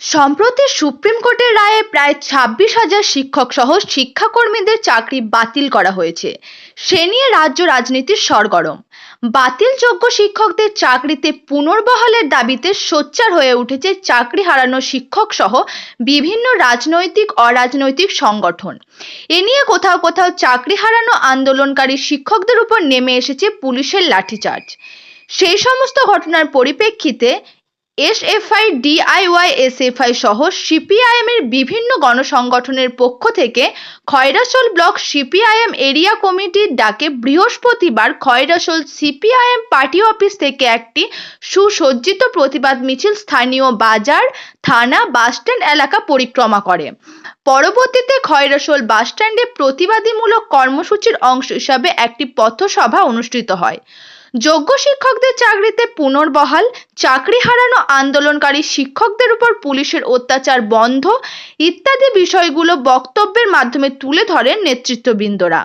সম্প্রতি সুপ্রিম কোর্টের রায়ে প্রায় ছাব্বিশ হাজার শিক্ষক সহ শিক্ষাকর্মীদের চাকরি বাতিল করা হয়েছে। সে নিয়ে রাজ্য রাজনীতির সরগরম। বাতিলযোগ্য শিক্ষকদের চাকরিতে পুনর্বহালের দাবিতে সোচ্চার হয়ে উঠেছে চাকরি হারানো শিক্ষক সহ বিভিন্ন রাজনৈতিক, অরাজনৈতিক সংগঠন। এ নিয়ে কোথাও কোথাও চাকরি হারানো আন্দোলনকারী শিক্ষকদের উপর নেমে এসেছে পুলিশের লাঠিচার্জ। সেই সমস্ত ঘটনার পরিপ্রেক্ষিতে এসএফআই, ডিআইওয়াই, এসএফআই সহ সিপিআইএম এর বিভিন্ন গণসংগঠনের পক্ষ থেকে খয়রাসোল ব্লক সিপিআইএম এরিয়া কমিটির ডাকে বৃহস্পতিবার খয়রাসোল সিপিআইএম পার্টি অফিস থেকে একটি সুসজ্জিত প্রতিবাদ মিছিল স্থানীয় বাজার, থানা, বাসস্ট্যান্ড এলাকা পরিক্রমা করে। পরবর্তীতে খয়রাসোল বাসস্ট্যান্ডে প্রতিবাদীমূলক কর্মসূচির অংশ হিসাবে একটি পথসভা অনুষ্ঠিত হয়। যোগ্য শিক্ষকদের চাকরিতে পুনর্বহাল, চাকরি হারানো আন্দোলনকারী শিক্ষকদের উপর পুলিশের অত্যাচার বন্ধ ইত্যাদি বিষয়গুলো বক্তব্যের মাধ্যমে তুলে ধরেন নেতৃত্ববৃন্দরা।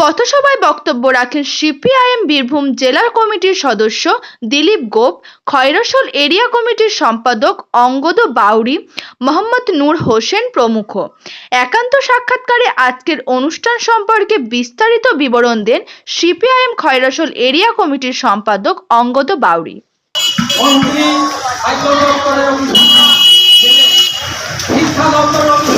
পথসভায় বক্তব্য রাখেন সিপিআইএম বীরভূম জেলা কমিটির সদস্য দিলীপ গোপ খয়রসোল এরিয়া কমিটির সম্পাদক অঙ্গদ বাউরি, মোহাম্মদ নূর হোসেন প্রমুখ। একান্ত সাক্ষাৎকারে আজকের অনুষ্ঠান সম্পর্কে বিস্তারিত বিবরণ দেন সিপিআইএম খয়রসোল এরিয়া কমিটির সম্পাদক অঙ্গদ বাউরি। শিক্ষা দপ্তরের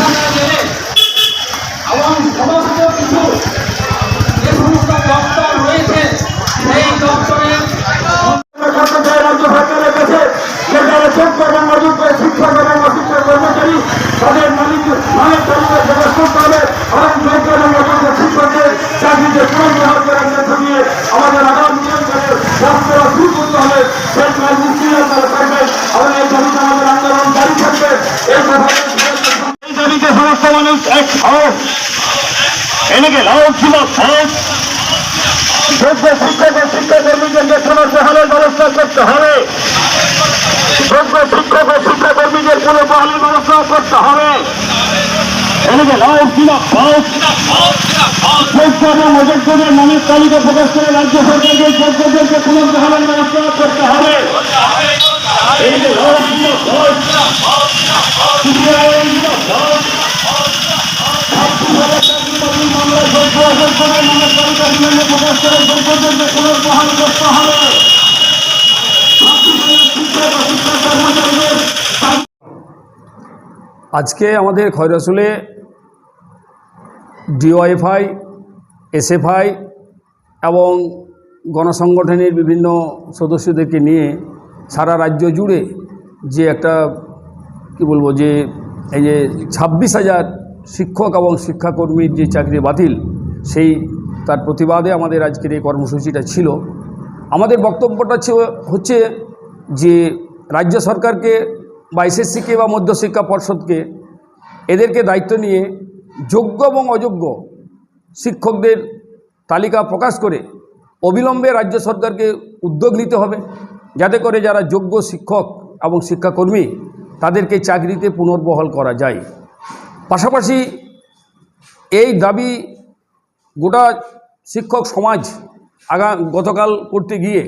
কাজ নিশ্চয়ই আপনারা করবেন এবং এই দাবিতে আমাদের আন্দোলন জারি থাকবে। এই এই দাবিতে সমস্ত মানুষ এক হোক এনেকে লাভ ছিল যোগ্য শিক্ষক ও শিক্ষাকর্মীদেরকে পুনর্বহালের ব্যবস্থা করতে হবে যোগ্য শিক্ষক ও শিক্ষাকর্মীদের পুনর্বহালের ব্যবস্থা করতে হবে। এদিকে লাভ ছিল যোগ্য এবং অযোগ্যদের নামের তালিকা প্রকাশ করে রাজ্য সরকারকে যোগ্যদেরকে পুনর্বহালের ব্যবস্থা করতে হবে। এই যে লাভ মামলায় যোগ্য তালিকা প্রকাশ করে যোগ্যদেরকে পুনর্বহাল করতে হবে শিক্ষক ও শিক্ষা কর্মচারীদের আজকে আমাদের খয়রাসুলে ডিওয়াইফআই এসএফআই এবং গণসংগঠনের বিভিন্ন সদস্যদেরকে নিয়ে সারা রাজ্য জুড়ে যে একটা, কি বলব, যে এই যে ছাব্বিশ হাজার শিক্ষক এবং শিক্ষাকর্মীর যে চাকরি বাতিল, সেই তার প্রতিবাদে আমাদের আজকের এই কর্মসূচিটা ছিল। আমাদের বক্তব্যটা হচ্ছে যে রাজ্য সরকারকে বা এসএসসিকে বা মধ্যশিক্ষা পর্ষদকে এদেরকে দায়িত্ব নিয়ে যোগ্য এবং অযোগ্য শিক্ষকদের তালিকা প্রকাশ করে অবিলম্বে রাজ্য সরকারকে উদ্যোগ নিতে হবে, যাতে করে যারা যোগ্য শিক্ষক এবং শিক্ষাকর্মী তাদেরকে চাকরিতে পুনর্বহাল করা যায়। পাশাপাশি এই দাবি গোটা শিক্ষক সমাজ আগা, গতকাল করতে গিয়ে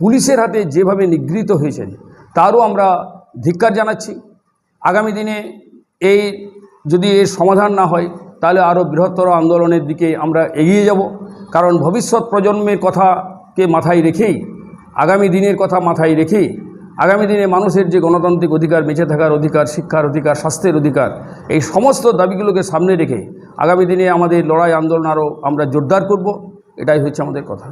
পুলিশের হাতে যেভাবে নিগৃহীত হয়েছেন, তারও আমরা ধিক্কার জানাচ্ছি। আগামী দিনে এই যদি এর সমাধান না হয়, তাহলে আরও বৃহত্তর আন্দোলনের দিকে আমরা এগিয়ে যাব। কারণ ভবিষ্যৎ প্রজন্মের কথাকে মাথায় রেখেই, আগামী দিনের কথা মাথায় রেখেই, আগামী দিনে মানুষের যে গণতান্ত্রিক অধিকার, বেঁচে থাকার অধিকার, শিক্ষার অধিকার, স্বাস্থ্যের অধিকার, এই সমস্ত দাবিগুলোকে সামনে রেখে আগামী দিনে আমাদের লড়াই আন্দোলন আরও আমরা জোরদার করব। এটাই হচ্ছে আমাদের কথা।